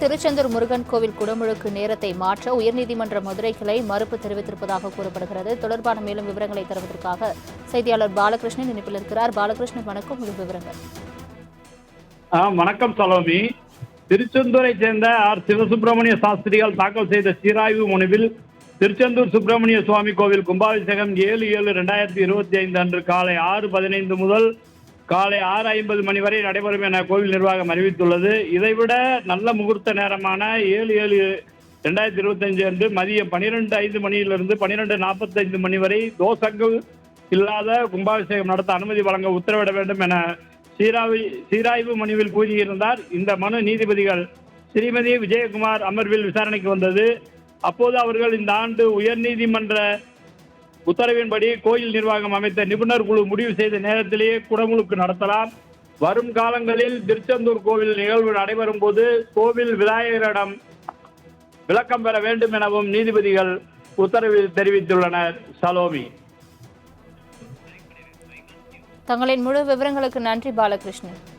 திருச்செந்தூர் முருகன் கோவில் குடமுழுக்கு நேரத்தை மாற்ற உயர்நீதிமன்ற மதுரை கிளை மறுப்பு தெரிவித்திருப்பதாக கூறப்படுகிறது. தொடர்பான மேலும் விவரங்களை தருவதற்காக செய்தியாளர் பாலகிருஷ்ணன் இணைப்பில் இருக்கிறார். பாலகிருஷ்ணன் வணக்கம். முழு விவரங்கள். வணக்கம் சலோமி. திருச்செந்தூரை சேர்ந்த ஆர். சிவசுப்பிரமணிய சாஸ்திரிகள் தாக்கல் செய்த சீராய்வு மனுவில் திருச்செந்தூர் சுப்பிரமணிய சுவாமி கோவில் கும்பாபிஷேகம் ஏழு ஏழு ரெண்டாயிரத்தி இருபத்தி ஐந்து அன்று காலை ஆறு பதினைந்து முதல் காலை ஆறு ஐம்பது மணி வரை நடைபெறும் என கோவில் நிர்வாகம் அறிவித்துள்ளது. இதைவிட நல்ல முகூர்த்த நேரமான ஏழு ஏழு ரெண்டாயிரத்தி இருபத்தஞ்சு அன்று மதியம் பன்னிரெண்டு ஐந்து மணியிலிருந்து பன்னிரெண்டு நாற்பத்தைந்து மணி வரை தோசங்கள் இல்லாத கும்பாபிஷேகம் நடத்த அனுமதி வழங்க உத்தரவிட வேண்டும் என சீராவி சீராய்வு மனுவில் கூறியிருந்தார். இந்த மனு நீதிபதிகள் ஸ்ரீமதி விஜயகுமார் அமர்வில் விசாரணைக்கு வந்தது. அப்போது அவர்கள் இந்த ஆண்டு உயர்நீதிமன்ற உத்தரவின்படி கோயில் நிர்வாகம் அமைத்த நிபுணர் குழு முடிவு செய்த நேரத்திலேயே குடமுழுக்கு நடத்தலாம். வரும் காலங்களில் திருச்செந்தூர் கோவில் நிகழ்வு நடைபெறும் போது கோவில் விநாயகரிடம் விளக்கம் பெற வேண்டும் எனவும் நீதிபதிகள் உத்தரவில் தெரிவித்துள்ளனர். சலோமி. தங்களின் முழு விவரங்களுக்கு நன்றி பாலகிருஷ்ணன்.